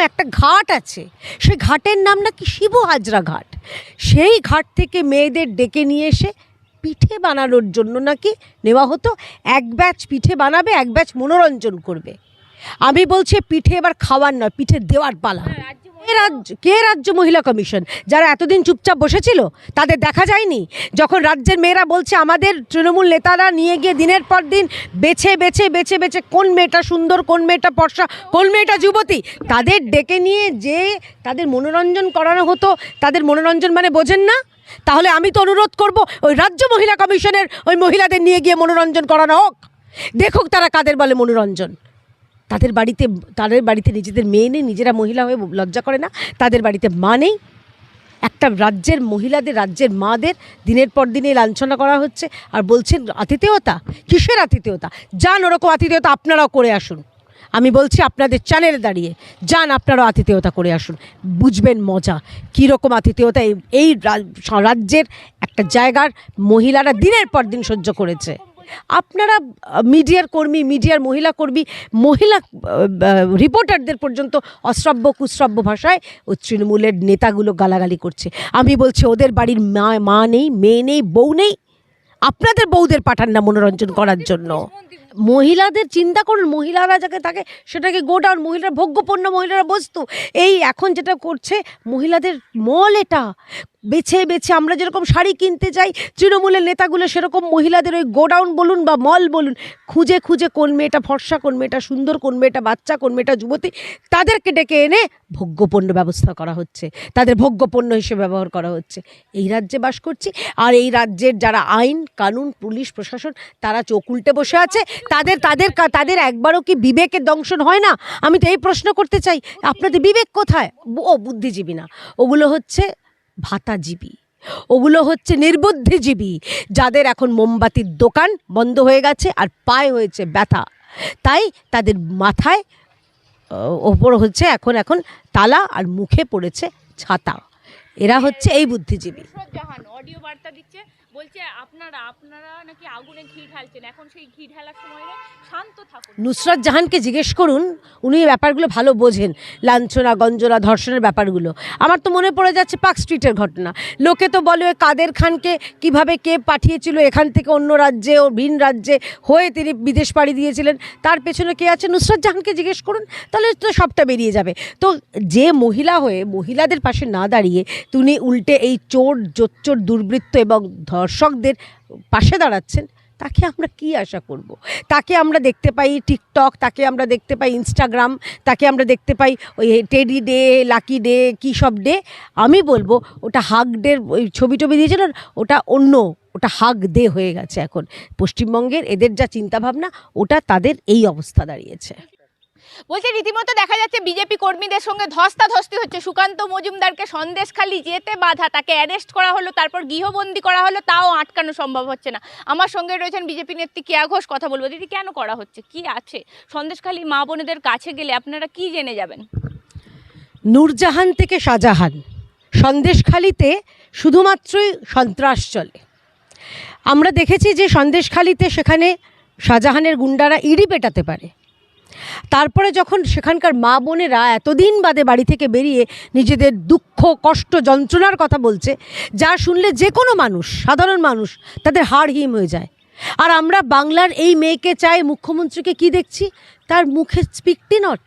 একটা ঘাট আছে। সেই ঘাটের নাম নাকি শিব হাজরা ঘাট। সেই ঘাট থেকে মেয়েদের ডেকে নিয়ে এসে পিঠে বানানোর জন্য নাকি নেওয়া হতো। এক ব্যাচ পিঠে বানাবে, এক ব্যাচ মনোরঞ্জন করবে। আমি বলছি পিঠে এবার খাওয়ার নয়, পিঠে দেওয়ার পালা। কে রাজ্য, কে রাজ্য মহিলা কমিশন? যারা এতদিন চুপচাপ বসেছিল, তাদের দেখা যায়নি? যখন রাজ্যের মেয়েরা বলছে, আমাদের তৃণমূল নেতারা নিয়ে গিয়ে দিনের পর দিন বেছে বেছে বেছে বেছে, কোন মেয়েটা সুন্দর, কোন মেয়েটা ফর্সা, কোন মেয়েটা যুবতী? তাদের ডেকে নিয়ে যে তাদের মনোরঞ্জন করানো হতো, তাদের মনোরঞ্জন মানে বোঝেন না? তাহলে আমি তো অনুরোধ করব, ওই রাজ্য মহিলা কমিশনের ওই মহিলাদের নিয়ে গিয়ে মনোরঞ্জন করানো হোক। দেখুক তারা কাদের বলে মনোরঞ্জন। তাদের বাড়িতে তাদের বাড়িতে নিজেদের মেয়ে নেই, নিজেরা মহিলা হয়ে লজ্জা করে না, তাদের বাড়িতে মা নেই। একটা রাজ্যের মহিলাদের, রাজ্যের মাদের দিনের পর দিনে লাঞ্ছনা করা হচ্ছে আর বলছেন আতিথেয়তা, কিসের আতিথেয়তা? যান ওরকম আতিথেয়তা আপনারাও করে আসুন। আমি বলছি আপনাদের চ্যানেলে দাঁড়িয়ে, যান আপনারাও আতিথেয়তা করে আসুন। বুঝবেন মজা, কীরকম আতিথেয়তা এই- রাজ্যের একটা জায়গার মহিলারা দিনের পর দিন সহ্য করেছে। আপনারা মিডিয়ার কর্মী, মিডিয়ার মহিলা কর্মী, মহিলা রিপোর্টারদের পর্যন্ত অশ্রাব্য কুশ্রাব্য ভাষায় ও তৃণমূলের নেতাগুলো গালাগালি করছে। আমি বলছি, ওদের বাড়ির মা মা নেই, মেয়ে নেই, বউ নেই। আপনাদের বউদের পাঠান না মনোরঞ্জন করার জন্য। মহিলাদের চিন্তা করুন, মহিলারা যাকে থাকে, সেটাকে গোডাউন, মহিলারা ভোগ্যপণ্য, মহিলারা বস্তু। এই এখন যেটা করছে, মহিলাদের মল এটা। বেছে বেছে আমরা যেরকম শাড়ি কিনতে চাই, তৃণমূলের নেতাগুলো সেরকম মহিলাদের ওই গোডাউন বলুন বা মল বলুন, খুঁজে খুঁজে কোন মেয়েটা ফর্সা, কোন মেয়েটা সুন্দর, কোন মেয়েটা বাচ্চা, কোন মেয়েটা যুবতী, তাদেরকে ডেকে এনে ভোগ্যপণ্য ব্যবস্থা করা হচ্ছে, তাদের ভোগ্যপণ্য হিসেবে ব্যবহার করা হচ্ছে। এই রাজ্যে বাস করছি, আর এই রাজ্যের যারা আইন, কানুন, পুলিশ, প্রশাসন, তারা চোখ উল্টে বসে আছে, তাদের তাদের তাদের একবারও কি বিবেকের দংশন হয় না? আমি তো এই প্রশ্ন করতে চাই, আপনাদের বিবেক কোথায়? ও বুদ্ধিজীবী না, ওগুলো হচ্ছে ভাতাজীবী। ওগুলো হচ্ছে নির্বুদ্ধিজীবী, যাদের এখন মোমবাতির দোকান বন্ধ হয়ে গেছে আর পায়ে হয়েছে ব্যথা। তাই তাদের মাথায় ওপর হচ্ছে এখন এখন তালা আর মুখে পড়েছে ছাতা। এরা হচ্ছে এই বুদ্ধিজীবী। অডিও বার্তা দিচ্ছে বলছে, আপনারা আপনারা নাকি আগুনে ঘি ঢালছেন। এখন সেই ঘি ঢালার সময় শান্ত থাকুন। নুসরাত জাহানকে জিজ্ঞেস করুন, উনি ব্যাপারগুলো ভালো বোঝেন, লাঞ্ছনা, গঞ্জনা, ধর্ষণের ব্যাপারগুলো। আমার তো মনে পড়ে যাচ্ছে পার্ক স্ট্রিটের ঘটনা। লোকে তো বলে কাদের খানকে কীভাবে কে পাঠিয়েছিল, এখান থেকে অন্য রাজ্যে ও ভিন রাজ্যে হয়ে তিনি বিদেশ পাড়ি দিয়েছিলেন। তার পেছনে কে আছে? নুসরাত জাহানকে জিজ্ঞেস করুন, তাহলে তো সবটা বেরিয়ে যাবে। তো যে মহিলা হয়ে, মহিলাদের পাশে না দাঁড়িয়ে, তিনি উল্টে এই চোর, জোচ্চোর, দুর্বৃত্ত এবং ধর্ষকদের পাশে দাঁড়াচ্ছেন, তাকে আমরা কি আশা করব। তাকে আমরা দেখতে পাই টিকটক, তাকে আমরা দেখতে পাই ইনস্টাগ্রাম, তাকে আমরা দেখতে পাই ওই টেডি ডে, লাকি ডে, কী সব ডে? আমি বলব ওটা হাগ ডের ওই ছবি টবি দিয়েছিল ওটা অন্য, ওটা হাগ দে হয়ে গেছে এখন। পশ্চিমবঙ্গের এদের যা চিন্তাভাবনা, ওটা তাদের এই অবস্থা দাঁড়িয়েছে। বলছে, রীতিমতো দেখা যাচ্ছে বিজেপি কর্মীদের সঙ্গে ধস্তাধস্তি হচ্ছে। সুকান্ত মজুমদারকে সন্দেশখালি যেতে বাধা, তাকে অ্যারেস্ট করা হলো, তারপর গৃহবন্দী করা হলো, তাও আটকানো সম্ভব হচ্ছে না। আমার সঙ্গে রয়েছেন বিজেপি নেত্রী কেয়া ঘোষ, কথা বলব। দিদি, কেন করা হচ্ছে? কি আছে? সন্দেশখালি মা বোনেদের কাছে গেলে আপনারা কি জেনে যাবেন? নূরজাহান থেকে শাহজাহান। সন্দেশখালিতে শুধুমাত্রই সন্ত্রাস চলে। আমরা দেখেছি যে সন্দেশখালিতে সেখানে শাহজাহানের গুন্ডারা ইডি পেটাতে পারে। তারপরে যখন সেখানকার মা বোনেরা এতদিন বাদে বাড়ি থেকে বেরিয়ে নিজেদের দুঃখ, কষ্ট, যন্ত্রণার কথা বলছে, যা শুনলে যে কোনো মানুষ, সাধারণ মানুষ, তাদের হাড় হিম হয়ে যায়। আর আমরা বাংলার এই মেয়েকে চাই মুখ্যমন্ত্রীকে কি দেখছি? তার মুখে স্পিকটি নট।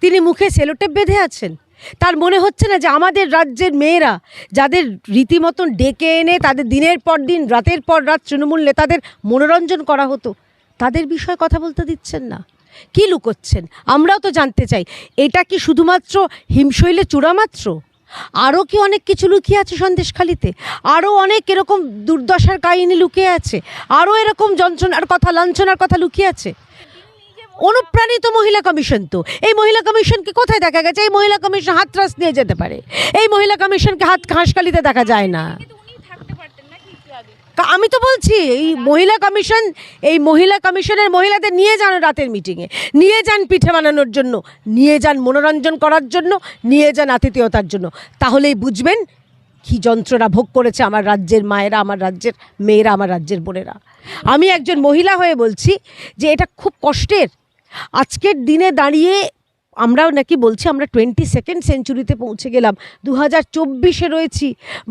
তিনি মুখে সেলোটেপ বেঁধে আছেন। তার মনে হচ্ছে না যে আমাদের রাজ্যের মেয়েরা, যাদের রীতিমতন ডেকে এনে তাদের দিনের পর দিন, রাতের পর রাত তৃণমূল নেতাদের মনোরঞ্জন করা হতো, তাদের বিষয়ে কথা বলতে দিচ্ছেন না। কি লুকোচ্ছেন? আমরাও তো জানতে চাই। এটা কি শুধুমাত্র হিমশৈলে চূড়ামাত্র আরও কি অনেক কিছু লুকিয়ে আছে সন্দেশখালিতে? আরও অনেক এরকম দুর্দশার কাহিনী লুকিয়ে আছে? আরও এরকম যন্ত্রণার কথা, লাঞ্ছনার কথা লুকিয়ে আছে? অনুপ্রাণিত মহিলা কমিশন তো। এই মহিলা কমিশনকে কোথায় দেখা গেছে? এই মহিলা কমিশন হাতরাস নিয়ে যেতে পারে। এই মহিলা কমিশনকে হাত হাঁসকালিতে দেখা যায় না কিন্তু উনি থাকতে পারতেন না কি একটু আগে কা- আমি তো বলছি, এই মহিলা কমিশন, এই মহিলা কমিশনের মহিলাদের নিয়ে যান রাতের মিটিংয়ে নিয়ে যান পিঠে বানানোর জন্য। নিয়ে যান মনোরঞ্জন করার জন্য। নিয়ে যান আতিথেয়তার জন্য। তাহলেই বুঝবেন কি যন্ত্রণা ভোগ করেছে আমার রাজ্যের মায়েরা, আমার রাজ্যের মেয়েরা, আমার রাজ্যের বোনেরা। আমি একজন মহিলা হয়ে বলছি যে এটা খুব কষ্টের। আজকের দিনে দাঁড়িয়ে আমরাও নাকি বলছি আমরা টোয়েন্টি সেকেন্ড সেঞ্চুরিতে পৌঁছে গেলাম দু হাজার চব্বিশে রয়েছি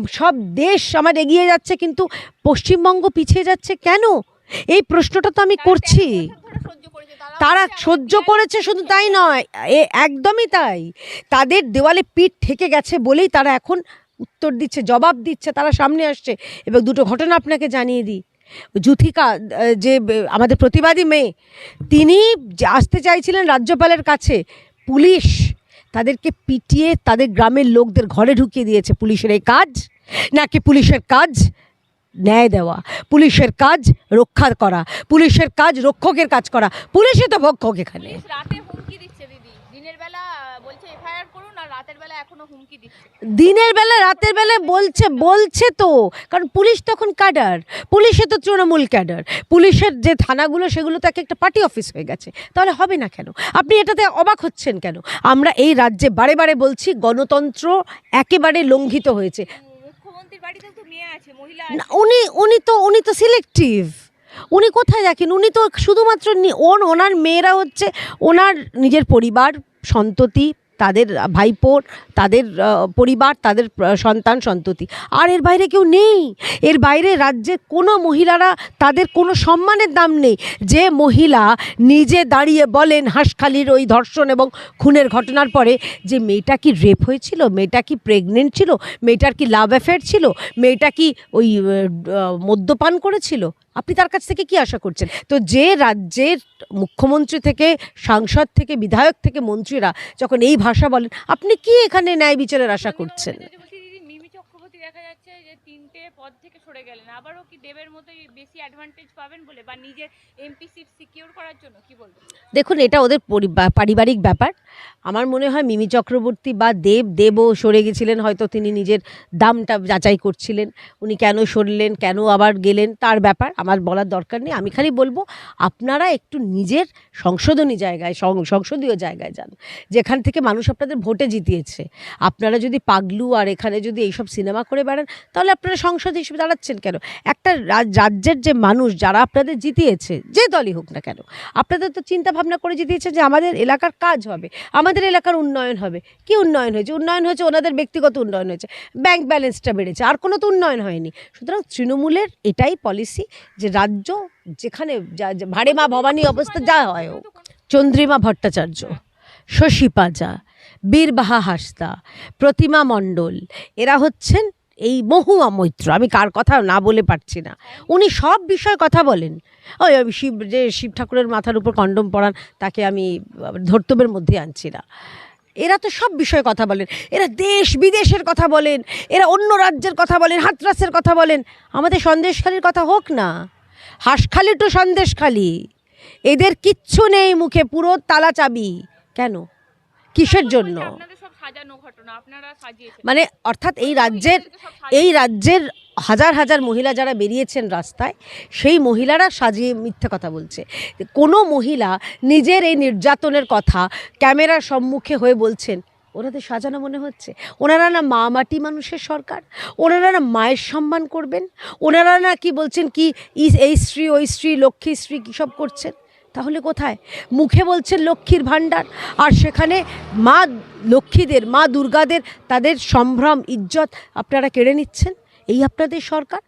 সব দেশ আমার এগিয়ে যাচ্ছে কিন্তু পশ্চিমবঙ্গ পিছিয়ে যাচ্ছে কেন? এই প্রশ্নটা তো আমি করছি। তারা সহ্য করেছে শুধু তাই নয় এ একদমই তাই। তাদের দেওয়ালে পিঠ ঠেকে গেছে বলেই তারা এখন উত্তর দিচ্ছে জবাব দিচ্ছে তারা সামনে আসছে। এবং দুটো ঘটনা আপনাকে জানিয়ে দিই। জুথিকা আহ, যে আমাদের প্রতিবাদী মেয়ে তিনি আসতে চাইছিলেন রাজ্যপালের কাছে পুলিশ তাদেরকে পিটিয়ে তাদের গ্রামের লোকদের ঘরে ঢুকিয়ে দিয়েছে পুলিশের এই কাজ, নাকি পুলিশের কাজ ন্যায় দেওয়া, পুলিশের কাজ রক্ষা করা, পুলিশের কাজ রক্ষকের কাজ করা পুলিশে তো ভক্ষক এখানে পুলিশ রাতে হুমকি দিচ্ছে দিদি দিনের বেলা আহ, বলছে এফআইআর করুন আর রাতের বেলা এখনও হুমকি দিচ্ছে। দিনের বেলা রাতের বেলা বলছে বলছে তো। কারণ পুলিশ তখন ক্যাডার। পুলিশে তো তৃণমূল ক্যাডার। পুলিশের যে থানাগুলো সেগুলো তো এক একটা পার্টি অফিস হয়ে গেছে। তাহলে হবে না কেন? আপনি এটাতে অবাক হচ্ছেন কেন? আমরা এই রাজ্যে বারে বারে বলছি গণতন্ত্র একেবারে লঙ্ঘিত হয়েছে। মুখ্যমন্ত্রীর বাড়িতেও তো মেয়ে আছে মহিলা না, উনি উনি তো উনি তো সিলেক্টিভ উনি কোথায় দেখেন? উনি তো শুধুমাত্র ওর ওনার মেয়েরা হচ্ছে ওনার নিজের পরিবার সন্ততি তাদের ভাইপোর, তাদের পরিবার, তাদের সন্তান, সন্ততি। আর এর বাইরে কেউ নেই। এর বাইরে রাজ্যে কোনো মহিলারা তাদের কোনো সম্মানের দাম নেই। যে মহিলা নিজে দাঁড়িয়ে বলেন হাঁসখালির ওই ধর্ষণ এবং খুনের ঘটনার পরে যে মেয়েটা কি রেপ হয়েছিল, মেয়েটা কি প্রেগনেন্ট ছিল, মেয়েটার কি লাভ অ্যাফেয়ার ছিল, মেয়েটা কি ওই মদ্যপান করেছিল? আপনি তার কাছ থেকে কি আশা করছেন? তো যে রাজ্যের মুখ্যমন্ত্রী থেকে, সাংসদ থেকে, বিধায়ক থেকে মন্ত্রীরা যখন এই ভাষা বলেন, আপনি কি এখানে ন্যায় বিচারের আশা করছেন? পদ থেকে সরে গেলেন। আবারও কি দেবের মতোই বেশি অ্যাডভান্টেজ পাবেন বলে বা নিজের এমপি সিট করার জন্য কি বলবেন? দেখুন, এটা ওদের পারিবারিক ব্যাপার। আমার মনে হয় মিমি চক্রবর্তী বা দেব, দেবও সরে গেছিলেন, হয়তো তিনি নিজের দামটা যাচাই করছিলেন। উনি কেন সরলেন, কেন আবার গেলেন, তার ব্যাপার আমার বলার দরকার নেই। আমি খালি বলব, আপনারা একটু নিজের সংশোধনী জায়গায় সংসদীয় জায়গায় যান। যেখান থেকে মানুষ আপনাদের ভোটে জিতিয়েছে। আপনারা যদি পাগলু আর এখানে যদি এইসব সিনেমা করে বেড়ান, তাহলে আপনারা সংসদ হিসেবে দাঁড়াচ্ছেন কেন? একটা রাজ- রাজ্যের যে মানুষ যারা আপনাদের জিতিয়েছে, যে দলই হোক না কেন, আপনাদের তো চিন্তা ভাবনা করে জিতিয়েছে যে আমাদের এলাকার কাজ হবে, আমাদের এলাকার উন্নয়ন হবে। কি উন্নয়ন হয়েছে? উন্নয়ন হয়েছে ওনাদের ব্যক্তিগত উন্নয়ন হয়েছে। ব্যাংক ব্যালেন্সটা বেড়েছে, আর কোনো তো উন্নয়ন হয়নি। সুতরাং তৃণমূলের এটাই পলিসি যে রাজ্য যেখানে যা- ভাড়ে মা ভবানী অবস্থা যা হয় চন্দ্রিমা ভট্টাচার্য, শশী পাজা, বীরবাহা হাসদা, প্রতিমা মণ্ডল, এরা হচ্ছেন এই মহুয়া মৈত্র, আমি কার কথা না বলে পারছি না। উনি সব বিষয়ে কথা বলেন। ওই শিব, যে শিব ঠাকুরের মাথার উপর কন্ডম পরান, তাকে আমি ধর্তব্যের মধ্যে আনছি না। এরা তো সব বিষয়ে কথা বলেন। এরা দেশ বিদেশের কথা বলেন। এরা অন্য রাজ্যের কথা বলেন, হাতরাসের কথা বলেন। আমাদের সন্দেশখালির কথা হোক না। হাঁসখালি টু সন্দেশখালি। এদের কিচ্ছু নেই মুখে, পুরো তালা চাবি। কেন? কিসের জন্য? সাজানো ঘটনা আপনারা সাজিয়েছেন। মানে অর্থাৎ এই রাজ্যের এই রাজ্যের হাজার হাজার মহিলা যারা বেরিয়েছেন রাস্তায় সেই মহিলারা সাজিয়ে মিথ্যে কথা বলছে। কোনো মহিলা নিজের এই নির্যাতনের কথা ক্যামেরার সম্মুখে হয়ে বলছেন ওনাদের সাজানো মনে হচ্ছে। ওনারা না মা মাটি মানুষের সরকার। ওনারা না মায়ের সম্মান করবেন। ওনারা না কি বলছেন কি এই স্ত্রী ওই স্ত্রী লক্ষ্মী স্ত্রী কী সব করছেন? তাহলে কোথায়? মুখে বলছেন লক্ষ্মীর ভাণ্ডার। আর সেখানে মা লক্ষ্মীদের, মা দুর্গাদের তাদের সম্ভ্রম, ইজ্জত আপনারা কেড়ে নিচ্ছেন? এই আপনাদের সরকার?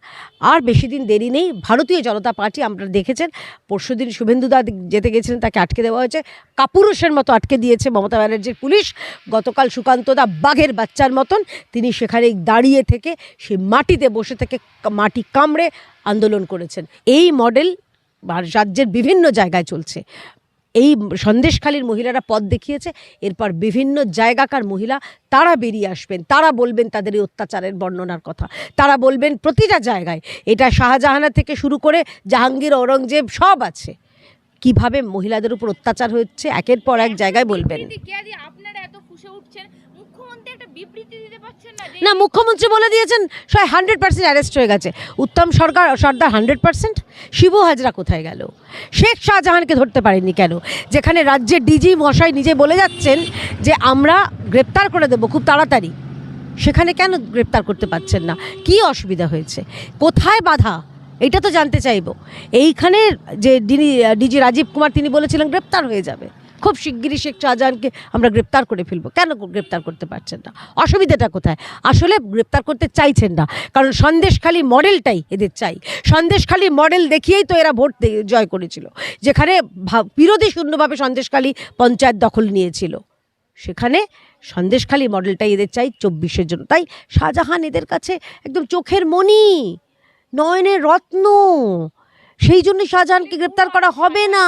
আর বেশি দিন দেরি নেই। ভারতীয় জনতা পার্টি আপনারা দেখেছেন? পরশু পরশুদিন শুভেন্দুদা যেতে গেছিলেন, তাকে আটকে দেওয়া হয়েছে। কাপুরুষের মতো আটকে দিয়েছে মমতা ব্যানার্জির পুলিশ। গতকাল সুকান্তদা বাঘের বাচ্চার মতন তিনি সেখানে দাঁড়িয়ে থেকে সে মাটিতে বসে থেকে মাটি কামড়ে আন্দোলন করেছেন। এই মডেল রাজ্যের বিভিন্ন জায়গায় চলছে। এই সন্দেশখালীর মহিলারা পথ দেখিয়েছে, এরপর বিভিন্ন জায়গাকার মহিলা তারা বেরিয়ে আসবেন। তারা বলবেন তাদের এই অত্যাচারের বর্ণনার কথা। তারা বলবেন প্রতিটা জায়গায়, এটা শাহজাহানা থেকে শুরু করে জাহাঙ্গীর, ঔরঙ্গজেব সব আছে। কীভাবে মহিলাদের উপর অত্যাচার হচ্ছে, একের পর এক জায়গায় বলবেন বিবৃতি কে দিয়ে আপনারা এত ফুসে উঠছেন মুখ্যমন্ত্রী একটা বিবৃতি দিতে পারছেন না মুখ্যমন্ত্রী বলে দিয়েছেন সবাই হান্ড্রেড পার্সেন্ট অ্যারেস্ট হয়ে গেছে। উত্তম সরকার, সর্দার হান্ড্রেড পার্সেন্ট শিবু হাজরা কোথায় গেল? শেখ শাহজাহানকে ধরতে পারেননি কেন? যেখানে রাজ্যের ডিজি মশাই নিজে বলে যাচ্ছেন যে, আমরা গ্রেপ্তার করে দেবো খুব তাড়াতাড়ি। সেখানে কেন গ্রেপ্তার করতে পারছেন না? কি অসুবিধা হয়েছে? কোথায় বাধা? এটা তো জানতে চাইব। এইখানে যে ডিজি রাজীব কুমার, তিনি বলেছিলেন গ্রেপ্তার হয়ে যাবে। খুব শিগগিরই শেখ শাহজাহানকে আমরা গ্রেপ্তার করে ফেলব। কেন গ্রেপ্তার করতে পারছেন না? অসুবিধাটা কোথায়? আসলে গ্রেপ্তার করতে চাইছেন না। কারণ সন্দেশখালী মডেলটাই এদের চাই। সন্দেশখালী মডেল দেখিয়েই তো এরা ভোট জয় করেছিল। যেখানে বিরোধী শূন্যভাবে সন্দেশখালী পঞ্চায়েত দখল নিয়েছিল। সেখানে সন্দেশখালী মডেলটাই এদের চাই চব্বিশের জন্য। তাই শাহজাহান এদের কাছে একদম চোখের মণি নয়নের রত্ন। সেই জন্য শাহজাহানকে গ্রেপ্তার করা হবে না।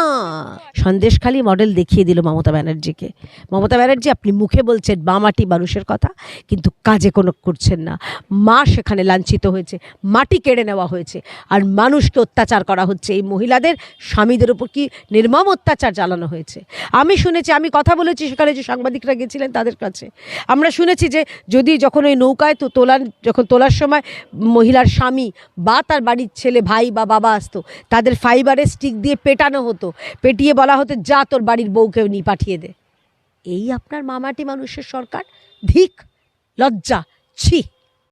সন্দেশখালী মডেল দেখিয়ে দিল মমতা ব্যানার্জিকে। মমতা ব্যানার্জি, আপনি মুখে বলছেন মামাটি মানুষের কথা, কিন্তু কাজে কোনো করছেন না। মা সেখানে লাঞ্ছিত হয়েছে, মাটি কেড়ে নেওয়া হয়েছে, আর মানুষকে অত্যাচার করা হচ্ছে। এই মহিলাদের স্বামীদের উপর কি নির্মম অত্যাচার চালানো হয়েছে? আমি শুনেছি, আমি কথা বলেছি সেখানে যে সাংবাদিকরা গেছিলেন তাদের কাছে। আমরা শুনেছি যে যদি যখন ওই নৌকায় তো তোলার, যখন তোলার সময় মহিলার স্বামী বা তার বাড়ির ছেলে, ভাই বা বাবা আসতো তাদের ফাইবারের স্টিক দিয়ে পেটানো হতো। পেটিয়ে বলা হতো, যা তোর বাড়ির বউকে নি পাঠিয়ে দে। এই আপনার মামাটি মানুষের সরকার? ধিক, লজ্জা, ছি।